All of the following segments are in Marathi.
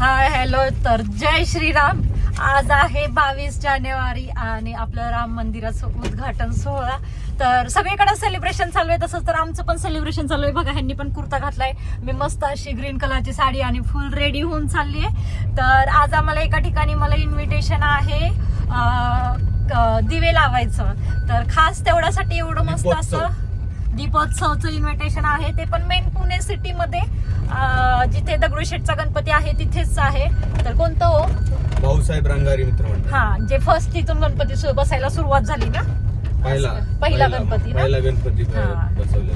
हाय हॅलो तर जय श्रीराम. आज आहे बावीस जानेवारी आणि आपलं राम मंदिराचं उद्घाटन सोहळा. तर सगळीकडे सेलिब्रेशन चालू आहे. तसंच तर आमचं पण सेलिब्रेशन चालू आहे. बघा ह्यांनी पण कुर्ता घातलाय. मी मस्त अशी ग्रीन कलरची साडी आणि फुल रेडी होऊन चालली आहे. तर आज आम्हाला एका ठिकाणी मला इन्व्हिटेशन आहे दिवे लावायचं. तर खास तेवढ्यासाठी एवढं मस्त. असं दीपोत्सवचं इन्व्हिटेशन आहे. ते पण मेन पुणे सिटीमध्ये अं, जिथे दगडूशेठचा गणपती आहे तिथेच आहे. तर कोणतं हो? भाऊसाहेब रंगारी मित्र हा जे फर्स्ट तिथून गणपती बसायला सुरुवात झाली ना? पहिला पहिला गणपती ना? पहिला गणपती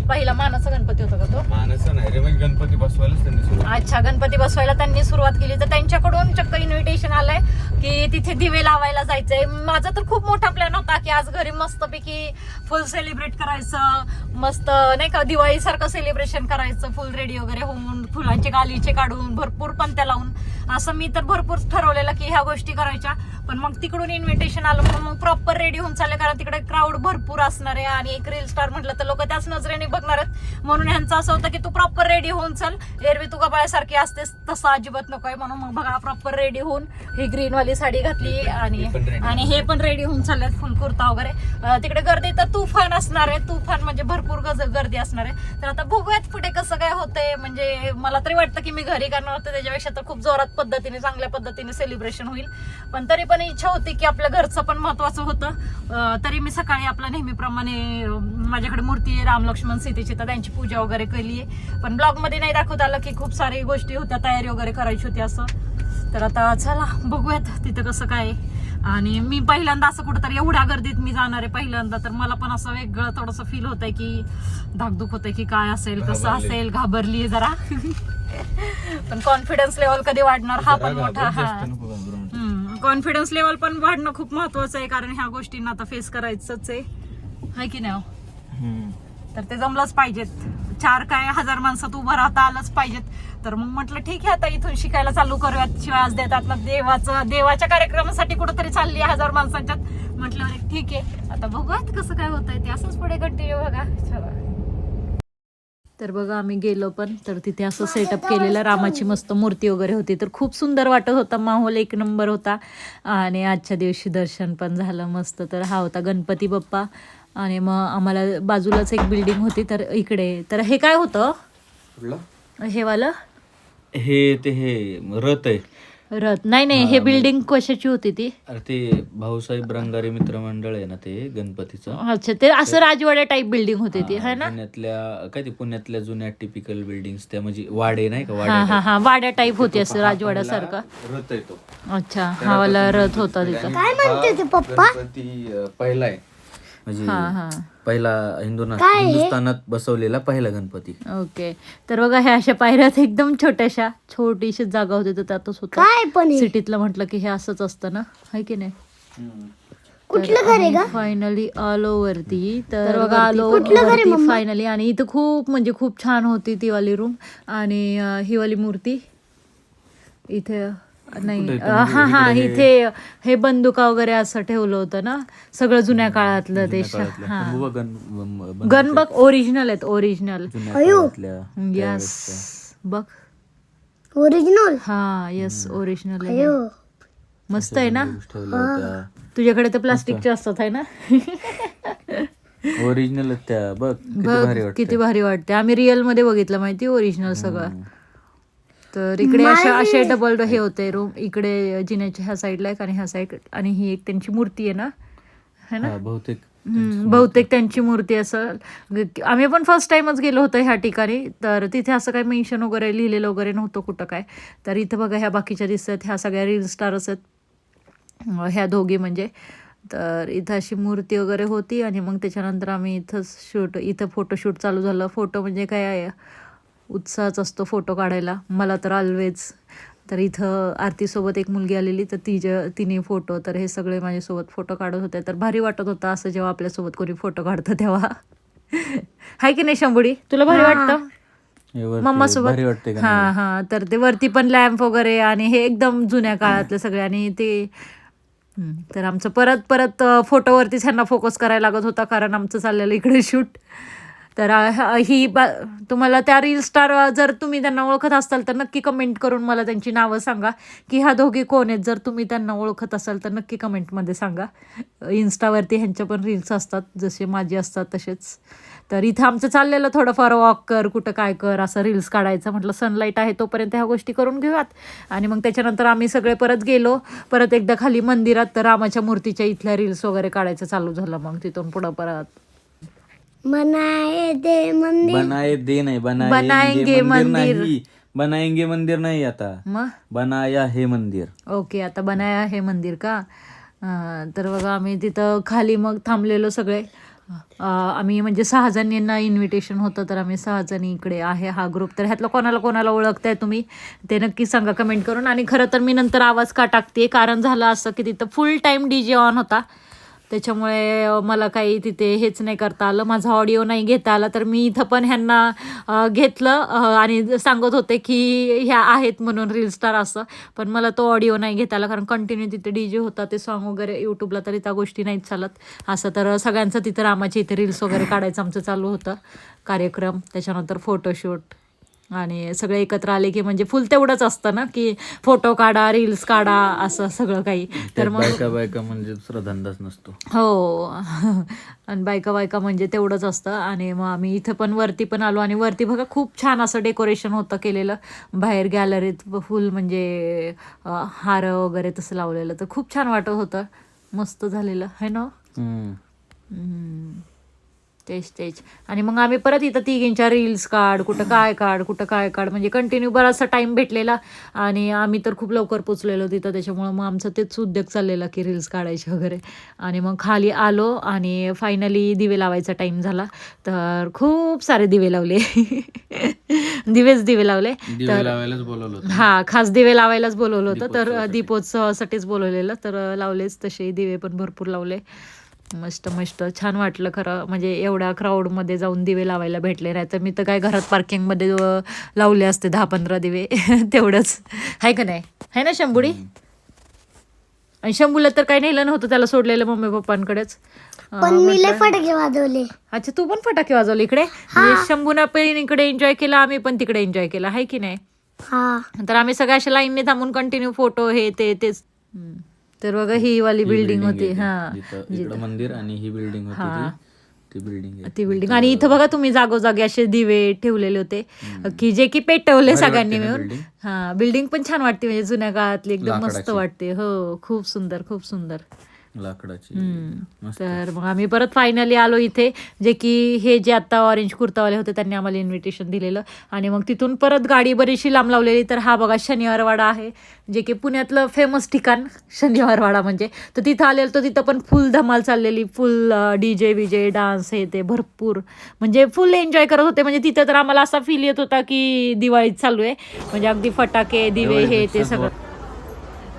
पहिला मानाचा गणपती होता का तो? मानसा नाही रे म्हणजे गणपती बसवायलाच त्यांनी सुरुवात अच्छा गणपती बसवायला त्यांनी सुरुवात केली. तर त्यांच्याकडून चक्क इन्व्हिटेशन आलंय की तिथे दिवे लावायला जायचंय. माझा तर खूप मोठा प्लॅन होता की आज घरी मस्तपैकी फुल सेलिब्रेट करायचं. मस्त नाही का दिवाळी सारखं सेलिब्रेशन करायचं. फुल रेडी वगैरे होऊन फुलांचे गालीचे काढून भरपूर पणत्या लावून. असं मी तर भरपूर ठरवलेलं की ह्या गोष्टी करायच्या. पण मग तिकडून इन्व्हिटेशन आलं म्हणून मग प्रॉपर रेडी होऊन चालले. कारण तिकडे क्राऊड भरपूर असणार आहे आणि एक रील स्टार म्हटलं तर लोक त्याच नजरेने बघणार आहेत. म्हणून ह्यांचं असं होतं की तू प्रॉपर रेडी होऊन चल. एरवी तू गबाळ्यासारखी असतेस तसं अजिबात नकोय म्हणून मग बघा प्रॉपर रेडी होऊन ही ग्रीन वाली साडी घातली आणि हे. आणि हे पण रेडी होऊन चाललेत फुल कुर्ता वगैरे. तिकडे गर्दी तर तुफान असणार आहे. तुफान म्हणजे भरपूर गज- गर्दी असणार आहे. तर आता बघूयात पुढे कसं काय होतंय. म्हणजे मला तरी वाटतं की मी घरी करणार होते. त्याच्यापेक्षा तर खूप जोरात पद्धतीने चांगल्या पद्धतीने सेलिब्रेशन होईल. पण तरी पण इच्छा होती की आपल्या घरचं पण महत्वाचं होतं. तरी मी सकाळी आपलं नेहमीप्रमाणे माझ्याकडे मूर्ती आहे राम लक्ष्मण सीतेची तर त्यांची पूजा वगैरे केली आहे. पण ब्लॉगमध्ये नाही दाखवत आलं की खूप सारी गोष्टी होत्या तयारी वगैरे करायची होती असं. तर आता चला बघूयात तिथं कसं काय. आणि मी पहिल्यांदा असं कुठंतरी एवढ्या गर्दीत मी जाणार आहे पहिल्यांदा तर मला पण असं वेगळं थोडस फील होत आहे की धाकधूक होत की काय असेल कसं. असेल घाबरली जरा. पण कॉन्फिडन्स लेवल कधी वाढणार हा पण मोठा हा. कॉन्फिडन्स लेवल पण वाढणं खूप महत्वाचं आहे कारण ह्या गोष्टींना आता फेस करायचंच आहे. हाय की नाही हो? तर ते जमलंच पाहिजेत. चार काय हजार माणसात उभं राहता आलंच पाहिजेत. तर मग म्हटलं ठीक आहे आता इथून शिकायला चालू करूयात. शिवाय आज देतात ना देवाचं देवाच्या कार्यक्रमासाठी कुठंतरी चालली आहे हजार माणसांच्यात. म्हटलं अरे ठीक आहे. आता बघूयात कसं काय होत आहे ते. असंच पुढे कंटिन्यू बघा. चला. तर बघा आम्ही गेलो पण तर तिथे असं सेटअप केलेलं रामाची मस्त मूर्ती वगैरे होती. तर खूप सुंदर वाटत होता. माहोल एक नंबर होता. आणि आजच्या दिवशी दर्शन पण झालं मस्त. तर हा होता गणपती बाप्पा. आणि मग आम्हाला बाजूलाच एक बिल्डिंग होती तर इकडे. तर हे काय होतं? हे वालं? हे ते हे रथ आहे. रथ. नाही नाही हे बिल्डिंग कशाची होती ती? अरे ते भाऊसाहेब रंगारी मित्र मंडळ आहे ना ते गणपतीचं. अच्छा ते असं राजवाड्या टाईप बिल्डिंग होती ती है ना? पुण्यातल्या काय ते पुण्यातल्या जुन्या टिपिकल बिल्डिंग त्या म्हणजे वाडे नाही का हा वाडे हा हा वाड्या टाईप होती असं राजवाड्यासारखं रथ आहे तो अच्छा हा वाला रथ होता. तिथं. काय म्हणते ते पप्पा? गणपती अं, पहिला आहे. म्हणजे हा हा. पहिला हिंदुना हिंदुस्थानात बसवलेला पहिला गणपती. ओके. तर बघा ह्या अशा पायऱ्यात एकदम छोट्याशा छोटीशी जागा होती. तर त्यातच होतं. सिटीतलं म्हटलं की हे असंच असतं ना? है की नाही? कुठलं घर आहे फायनली आलो वरती. तर बघा आलो वरती. फायनली आणि इथं खूप म्हणजे खूप छान होती ती वाली रूम आणि अं, ही वाली मूर्ती. इथे नाही. हा हा इथे हे बंदुका वगैरे असं ठेवलं होतं ना सगळं जुन्या काळातलं ते. हा. गण बघ ओरिजिनल आहेत ओरिजिनल यस बघ. ओरिजिनल हा येस ओरिजिनल आहे. मस्त आहे ना? तुझ्याकडे तर प्लास्टिकचे असतात आहे ना? ओरिजिनल त्या. बघ किती बघ, भारी वाटत किती भारी वाटते आम्ही रिअलमध्ये बघितलं माहिती ओरिजिनल सगळं. तर इकडे अशा असे डबल हे होते रूम इकडे जिन्याच्या ह्या साईडला एक आणि ह्या साईड आणि ही एक त्यांची मूर्ती आहे ना? है ना? बहुतेक हम्म, बहुतेक त्यांची मूर्ती असं. आम्ही पण फर्स्ट टाइमच गेलो होतो ह्या ठिकाणी. तर तिथे असं काही मेन्शन वगैरे लिहिलेलं वगैरे नव्हतं कुठं काय. तर इथं बघा ह्या बाकीच्या दिसतात ह्या सगळ्या रील स्टारच आहेत अं, ह्या दोघी म्हणजे. तर इथं अशी मूर्ती वगैरे होती आणि मग त्याच्यानंतर आम्ही इथंच शूट इथं फोटोशूट चालू झालं. फोटो म्हणजे काय आहे? उत्साहच असतो फोटो काढायला. मला तर ऑलवेज तर इथं आरतीसोबत एक मुलगी आलेली तर तिच्या तिने फोटो तर हे सगळे माझ्यासोबत फोटो काढत होते. तर भारी वाटत होतं असं जेव्हा आपल्यासोबत कोणी फोटो काढतं तेव्हा. हाय की नाही शंभुडी? तुला भारी वाटतं? मम्मा सोबत भारी वाटते का हा हा. तर ते वरती पण लॅम्प वगैरे आणि हे एकदम जुन्या काळातले सगळे आणि ते तर आमचं परत परत फोटोवरतीच ह्यांना फोकस करायला लागत होता कारण आमचं चाललेलं इकडे शूट तर ही बा तुम्हाला त्या रील स्टार जर तुम्ही त्यांना ओळखत असाल तर नक्की कमेंट करून मला त्यांची नावं सांगा. की ह्या दोघी कोण आहेत जर तुम्ही त्यांना ओळखत असाल तर नक्की कमेंटमध्ये सांगा. इन्स्टावरती ह्यांच्या पण रील्स असतात जसे माझे असतात तसेच. तर इथं आमचं चाललेलं थोडंफार वॉक कर कुठं काय कर असं रील्स काढायचं. म्हटलं सनलाईट आहे तोपर्यंत ह्या गोष्टी करून घेऊयात. आणि मग त्याच्यानंतर आम्ही सगळे परत गेलो. परत एकदा खाली मंदिरात तर रामाच्या मूर्तीच्या इथल्या रील्स वगैरे काढायचं चालू झालं मग तिथून पुढं परत. बनाए दे मंदिर। बनाए दे नाही बनाएंगे बनाएंगे मंदिर. नाही। बनाएंगे मंदिर नाही आता। मग बनाया हे मंदिर। ओके आता बनाया हे मंदिर का? अं, तर बघा आम्ही तिथं खाली मग थांबलेलो सगळे. अं, आम्ही म्हणजे सहा जणींना इन्व्हिटेशन होतं तर आम्ही सहा जणी इकडे आहे हा ग्रुप तर ह्यातलं कोणाला कोणाला ओळखताय तुम्ही? ते नक्की सांगा कमेंट करून. आणि खरं तर मी नंतर आवाज का टाकते कारण झालं असं की तिथं full time D J on होता. त्याच्यामुळे मला काही तिथे हेच नाही करता आलं. माझा ऑडिओ नाही घेता आला. तर मी इथं पण ह्यांना घेतलं आणि सांगत होते की ह्या आहेत म्हणून रील स्टार असं. पण मला तो ऑडिओ नाही घेता आला. कारण कंटिन्यू तिथे डी जे होता. ते सॉन्ग वगैरे यूट्यूबला तरी त्या गोष्टी नाहीत चालत. असं तर सगळ्यांचं तिथं रामाच्या इथे रील्स वगैरे काढायचं आमचं चालू होतं. कार्यक्रम. त्याच्यानंतर फोटोशूट आणि सगळे एकत्र आले की म्हणजे फुल तेवढंच असतं ना की फोटो काढा रील्स काढा असं सगळं काही. तर मग बायका बायका म्हणजे दुसरा धंदाच नसतो. हो. आणि बायका बायका म्हणजे तेवढंच असतं. आणि मग आम्ही इथं पण वरती पण आलो आणि वरती बघा खूप छान असं डेकोरेशन होतं केलेलं. बाहेर गॅलरीत फुल म्हणजे हार वगैरे तसं लावलेलं. तर खूप छान वाटत होतं. मस्त झालेलं. है ना. तेच तेच. आणि मग आम्ही परत इथं तिघींच्या रील्स काढ कुठं काय काढ कुठं काय काढ. म्हणजे कंटिन्यू बराचसा टाइम भेटलेला आणि आम्ही तर खूप लवकर पोचलेलो तिथं. त्याच्यामुळं मग आमचं तेच उद्योग चाललेला की रील्स काढायचे वगैरे. आणि मग खाली आलो आणि फायनली दिवे लावायचा टाइम झाला. तर खूप सारे दिवे लावले. दिवेच दिवे लावले. होतं. हा खास दिवे लावायलाच बोलवलं होतं. तर दीपोत्सवासाठीच बोलवलेलं. तर लावलेच तसे दिवे पण भरपूर लावले. मस्त मस्त. छान वाटलं खरं. म्हणजे एवढ्या क्राऊडमध्ये जाऊन दिवे लावायला भेटले नाही तर मी तर काय घरात पार्किंगमध्ये लावले असते दहा पंधरा दिवे. तेवढंच. आहे का नाही? आहे ना शंभुडी? आणि शंभूला तर काही नेलं नव्हतं त्याला सोडलेलं मम्मी पप्पांकडेच. पण मी लय फटाके वाजवले. अच्छा तू पण फटाके वाजवले इकडे? म्हणजे शंभूनं पण इकडे एन्जॉय केला आम्ही पण तिकडे एन्जॉय केला. आहे की नाही? हा. तर आम्ही सगळ्या अशा लाईनने थांबून कंटिन्यू फोटो हे ते तेच. तर बघा ही वाली बिल्डिंग होती. हा जिथं इकडं मंदिर आणि ही बिल्डिंग होती हा. ती. बिल्डिंग ती बिल्डिंग आणि इथं बघा तुम्ही जागोजागी असे दिवे ठेवलेले होते. की जे की पेटवले सगळ्यांनी मिळून? हा बिल्डिंग पण छान वाटते म्हणजे जुन्या काळातली एकदम मस्त. वाटते. हो खूप सुंदर खूप सुंदर. लाकडाची. मस्त. तर मग आम्ही परत फायनली आलो इथे. जे की हे जे आता ऑरेंज कुर्तावाले होते त्यांनी आम्हाला इन्व्हिटेशन दिलेलं. आणि मग तिथून परत गाडी बरीचशी लांब लावलेली. तर हा बघा शनिवारवाडा आहे. जे की पुण्यातलं फेमस ठिकाण शनिवारवाडा म्हणजे. तर तिथं आलेलं तर तिथं पण फुल धमाल चाललेली. फुल डी जे विजे डान्स हे ते भरपूर. म्हणजे फुल एन्जॉय करत होते. म्हणजे तिथं तर आम्हाला असा फील येत होता की दिवाळीत चालू आहे. म्हणजे अगदी फटाके दिवे हे ते सगळं.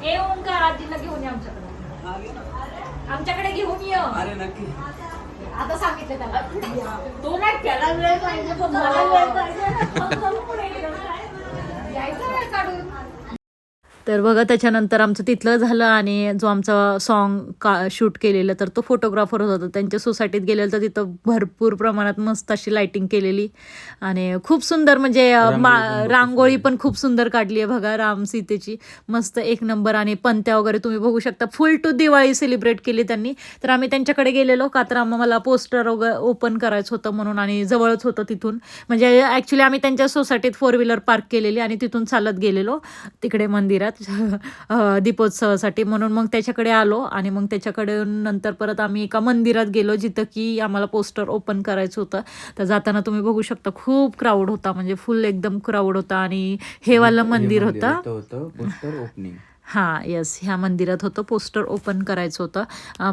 ए ओंकार आजीला अरे नक्की. आता सांगितलं त्याला. तो नाही त्याला वेळ पाहिजे पण मला वेळ पाहिजे. यायचा वेळ काढून. तर बघा त्याच्यानंतर आमचं तिथलं झालं आणि जो आमचा सॉन्ग का शूट केलेलं तर तो फोटोग्राफर होता. त्यांच्या सोसायटीत गेलेलं तर तिथं भरपूर प्रमाणात मस्त अशी लाइटिंग केलेली. आणि खूप सुंदर म्हणजे रांगोळी पण खूप सुंदर काढली आहे बघा राम सीतेची. मस्त एक नंबर आणि पंत्या वगैरे तुम्ही बघू शकता. फुल टू दिवाळी सेलिब्रेट केली त्यांनी. तर आम्ही त्यांच्याकडे गेलेलो. का तर आम्हाला पोस्टर वगैरे ओपन करायचं होतं म्हणून आणि जवळच होतं तिथून. म्हणजे ॲक्च्युली आम्ही त्यांच्या सोसायटीत फोर व्हीलर पार्क केलेली आणि तिथून चालत गेलेलो. तिकडे मंदिरात. अं, दीपोत्सवासाठी म्हणून मग त्याच्याकडे आलो आणि मग त्याच्याकडे नंतर परत आम्ही एका मंदिरात गेलो जिथं की आम्हाला पोस्टर ओपन करायचं होतं. तर जाताना तुम्ही बघू शकता खूप क्राऊड होता म्हणजे फुल एकदम क्राऊड होता आणि हे वालं मंदिर होतं. पोस्टर ओपनिंग हां येस ह्या मंदिरात होतं पोस्टर ओपन करायचं होतं.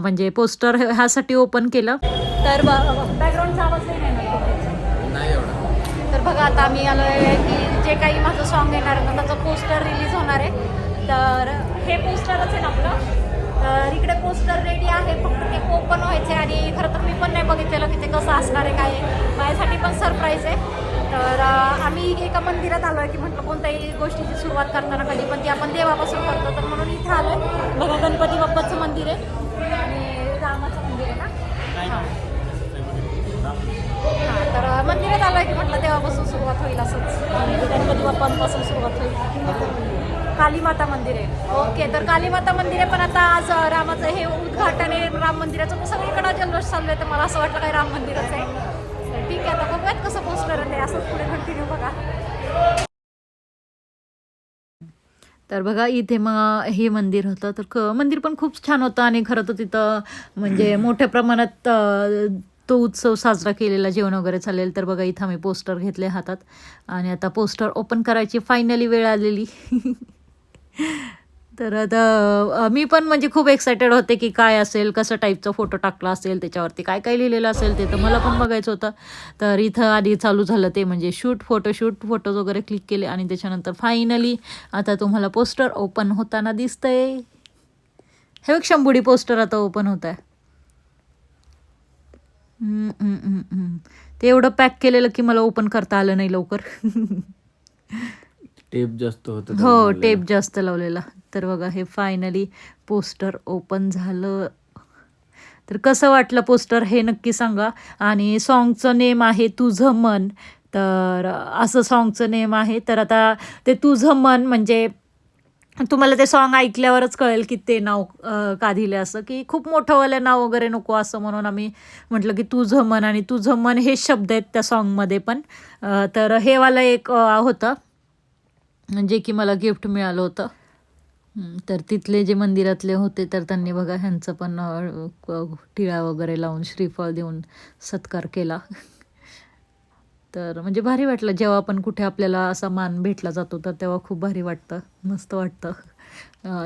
म्हणजे पोस्टर ह्यासाठी ओपन केलं. तर बॅकग्राऊंडचा आवाज नाही एवढा. तर बघा आता आम्ही आलो आहे की जे काही माझं सॉन्ग येणार ना त्याचं पोस्टर तर हे पोस्टरच आहे ना आपलं. तर इकडे पोस्टर रेडी आहे फक्त ते ओपन व्हायचे आणि खरं तर मी पण नाही बघितलेलं की ते कसं असणार आहे काय आहे. माझ्यासाठी पण सरप्राईज आहे. तर आम्ही एका मंदिरात आलो आहे की म्हटलं कोणत्याही गोष्टीची सुरुवात करताना कधी पण ती आपण देवापासून करतो. तर म्हणून इथं आलो आहे बघा गणपती बाप्पाचं मंदिर आहे. आणि रामाचं मंदिर आहे ना? हां. हा, तर मंदिरात आलोय की म्हटलं तेव्हापासून सुरुवात होईल असंच. गणपती बाप्पांपासून सुरुवात होईल. कालीमाता मंदिर आहे. ओके तर कालीमाता मंदिर आहे पण आता आज रामाचं हे उद्घाटन आहे राम मंदिराचं तर सगळीकडे जल्लोष चालू आहे तर मला असं वाटलं काय राम मंदिरच आहे. ठीक आहे आता बघूयात कसं पोस्टर आहे असंच पुढे कंटिन्यू बघा. तर बघा इथे मग हे मंदिर होतं तर क मंदिर पण खूप छान होतं आणि खरं तर तिथं म्हणजे मोठ्या प्रमाणात तो उत्सव साजरा केलेला जेवण वगैरे चालेल. तर बघा इथं आम्ही पोस्टर घेतले हातात. आणि आता पोस्टर ओपन करायची फायनली वेळ आलेली. तर आता मी पण म्हणजे खूप एक्सायटेड होते की काय असेल कसं टाईपचा फोटो टाकला असेल त्याच्यावरती काय काय लिहिलेलं असेल ते तर मला पण बघायचं होतं. तर इथं आधी चालू झालं ते म्हणजे शूट फोटोशूट फोटोज वगैरे क्लिक केले आणि त्याच्यानंतर फायनली आता तुम्हाला पोस्टर ओपन होताना दिसतंय. हे बघ शंभुडी पोस्टर आता ओपन होत आहे. ते एवढं पॅक केलेलं की मला ओपन करता आलं नाही लवकर. टेप जास्त होतं हो टेप जास्त लावलेला. तर बघा हे फायनली पोस्टर ओपन झालं. तर कसं वाटलं पोस्टर हे नक्की सांगा. आणि सॉन्गचं नेम आहे तुझं मन. तर असं सॉन्गचं नेम आहे. तर आता ते तुझं मन म्हणजे तुम्हाला ते सॉन्ग ऐकल्यावरच कळेल की ते नाव का दिलं असं. की खूप मोठंवालं नाव वगैरे नको असं म्हणून आम्ही म्हटलं की तुझं मन आणि तुझं मन हे शब्द आहेत त्या सॉन्गमध्ये पण. तर हे वालं एक होतं. जे की मला गिफ्ट मिळालं होतं. तर तिथले जे मंदिरातले होते तर त्यांनी बघा ह्यांचं पण टिळा वगैरे लावून श्रीफळ देऊन सत्कार केला. तर म्हणजे भारी वाटलं जेव्हा पण कुठे आपल्याला असा मान भेटला जातो तर तेव्हा खूप भारी वाटतं मस्त वाटतं.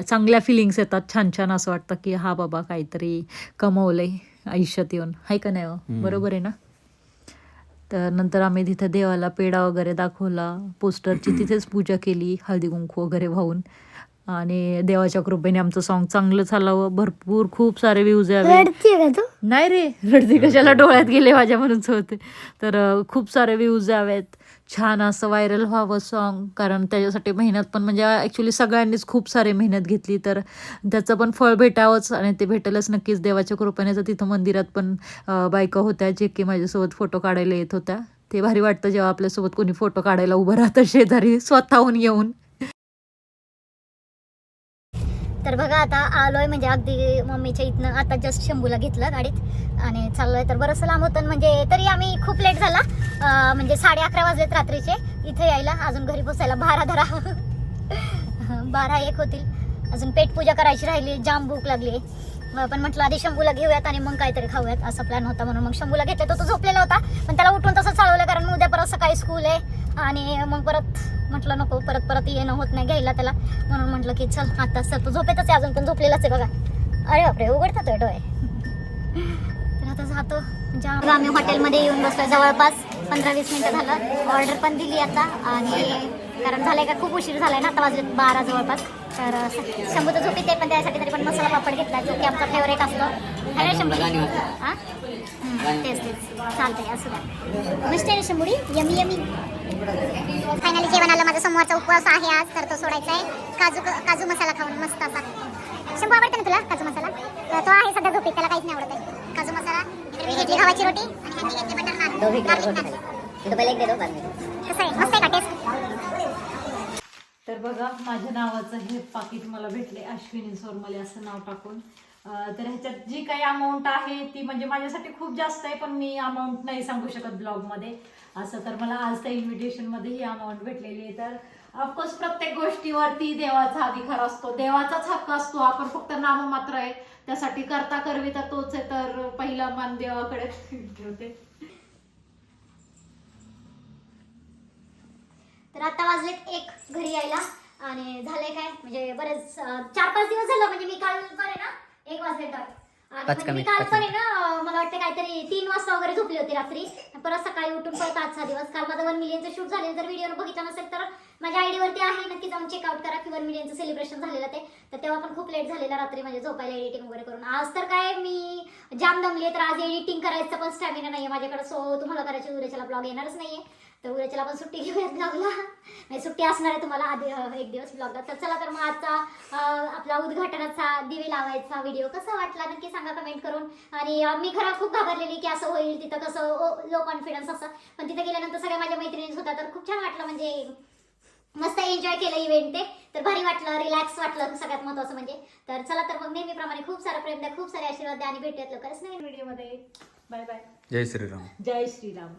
चांगल्या फिलिंग्स येतात छान छान असं वाटतं की हा बाबा काहीतरी कमवलंय आयुष्यात येऊन. आहे का नाही हो? बरोबर आहे ना? तर नंतर आम्ही तिथं देवाला पेढा वगैरे दाखवला पोस्टरची तिथेच पूजा केली हळदी कुंकू वगैरे वाहून. आणि देवाच्या कृपेने आमचं सॉन्ग चांगलं चालावं. भरपूर खूप सारे व्ह्यूज यावे. नाही रे रडती कशाला? डोळ्यात गेले माझ्या म्हणूनच होते तर खूप सारे व्ह्यूज यावेत. छान असं व्हायरल व्हावं सॉन्ग कारण त्याच्यासाठी मेहनत पण म्हणजे ॲक्च्युली सगळ्यांनीच खूप सारे मेहनत घेतली. तर त्याचं पण फळ भेटावंच आणि ते भेटेलच नक्कीच. देवाच्या कृपेने तर तिथं मंदिरात पण बायका होत्या जे की माझ्यासोबत फोटो काढायला येत होत्या. ते भारी वाटतं जेव्हा आपल्यासोबत कोणी फोटो काढायला उभं राहतं शेजारी स्वतःहून येऊन. तर बघा आता आलोय म्हणजे अगदी मम्मीच्या इथनं. आता जस्ट शंभूला घेतलं गाडीत आणि चाललोय. तर बरंचसं लांब होतं म्हणजे तरी आम्ही खूप लेट झाला. म्हणजे साडे अकरा वाजलेत रात्रीचे. इथे यायला अजून घरी पोचायला बारा धरा. बारा एक होतील. अजून पेटपूजा करायची राहिली जाम भूक लागली. पण म्हटलं आधी शंभूला घेऊयात आणि मग काहीतरी खाऊयात असा प्लॅन होता म्हणून मग शंभूला घेतलं. तो तो झोपलेला होता पण त्याला उठून तसं चालवलं कारण उद्या परत सकाळी स्कूल आहे. आणि मग परत म्हटलं नको परत परत येणं होत नाही घ्यायला त्याला. म्हणून म्हटलं की चल आता चल तू झोपेतच आहे अजून पण झोपलेलाच आहे बघा. अरे बापरे उघडतात तो डोळे. तर आता जातो. जाम आम्ही हॉटेलमध्ये येऊन बसलो जवळपास पंधरा वीस मिनिटं झालं. ऑर्डर पण दिली आता आणि कारण झालंय का खूप उशीर झालाय ना आता वाजले बारा जवळपास. तर शंभू तर झोपीत आहे पण त्यासाठी तरी पण मसाला पापड घेतला जो की आमचा फेवरेट असतो. है ना शंभू? हां? तेच तेच. चालतंय असू द्या. मस्त आहे शंभुडी यमी यमी. फायनली जेवण आलं. माझा सोमवारचा उपवास आहे आज तर तो सोडायचा आहे. काजू काजू मसाला खाऊन मस्त असा. शंभू आवडतं ना तुला काजू मसाला? तर तो आहे सध्या झोपीत त्याला काहीच नाही आवडत आहे. काजू मसाला इकडे मी घेतली गव्हाची रोटी आणि ह्यांनी घेतली बटर नान. गार्लिक नान कसं आहे. मस्त आहे का टेस्ट तर बघा माझ्या नावाचं हे पाकिट मला भेटले. अश्विनी सोरमले असं नाव टाकून. तर ह्याच्यात जी काही अमाऊंट आहे ती म्हणजे माझ्यासाठी खूप जास्त आहे पण मी अमाऊंट नाही सांगू शकत ब्लॉगमध्ये असं तर मला आज त्या इन्व्हिटेशनमध्ये ही अमाऊंट भेटलेली आहे. तर ऑफकोर्स प्रत्येक गोष्टीवरती देवाचा अधिकार असतो. देवाचाच हक्क असतो. आपण फक्त नाममात्र आहे. त्यासाठी करता करवी तर तोच आहे. तर पहिला मान देवाकडे ठेवते. तर आता वाजलेत एक घरी यायला. आणि झाले काय? म्हणजे बरेच चार पाच दिवस झालं. म्हणजे मी काल पण ना एक वाजले तर मी काल पण आहे ना मला वाटतं काहीतरी तीन वाजता वगैरे झोपली होती रात्री. परत सकाळी उठून परत आजचा दिवस. काल माझा वन मिलियनचं शूट झालेलं जर व्हिडिओ बघितला नसेल तर माझ्या आयडी वरती आहे नक्की जाऊन चेकआउट करा की वन मिलियनचं सेलिब्रेशन झालेलं ते. तर तेव्हा पण खूप लेट झालेला रात्री म्हणजे झोपायला एडिटिंग वगैरे करून. आज तर काय मी जाम दमली तर आज एडिटिंग करायचं पण स्टॅमिना नाहीये माझ्याकडे. सो तुम्हाला करायची उद्याच्याला ब्लॉग येणारच नाहीये. तर उद्याच्याला आपण सुट्टी घेऊयात ब्लॉगला म्हणजे सुट्टी असणार आहे तुम्हाला. आधी एक दिवस ब्लॉगला तर चला तर मग आजचा आपला उद्घाटनाचा दिवे लावायचा व्हिडिओ कसा वाटला नक्की सांगा कमेंट करून. आणि मी खरं खूप घाबरलेली की असं होईल तिथं कसं लो कॉन्फिडन्स असं. पण तिथे गेल्यानंतर सगळ्या माझ्या मैत्रिणीच होत्या. तर खूप छान वाटलं म्हणजे मस्त एन्जॉय केलं इव्हेंट ते. तर भारी वाटलं रिलॅक्स वाटलं सगळ्यात महत्वाचं म्हणजे. तर चला तर मग नेहमीप्रमाणे खूप सारं प्रेम द्या खूप सारे आशीर्वाद द्या आणि भेटूयात लवकरच नवीन व्हिडिओमध्ये बाय बाय जय श्रीराम. जय श्रीराम.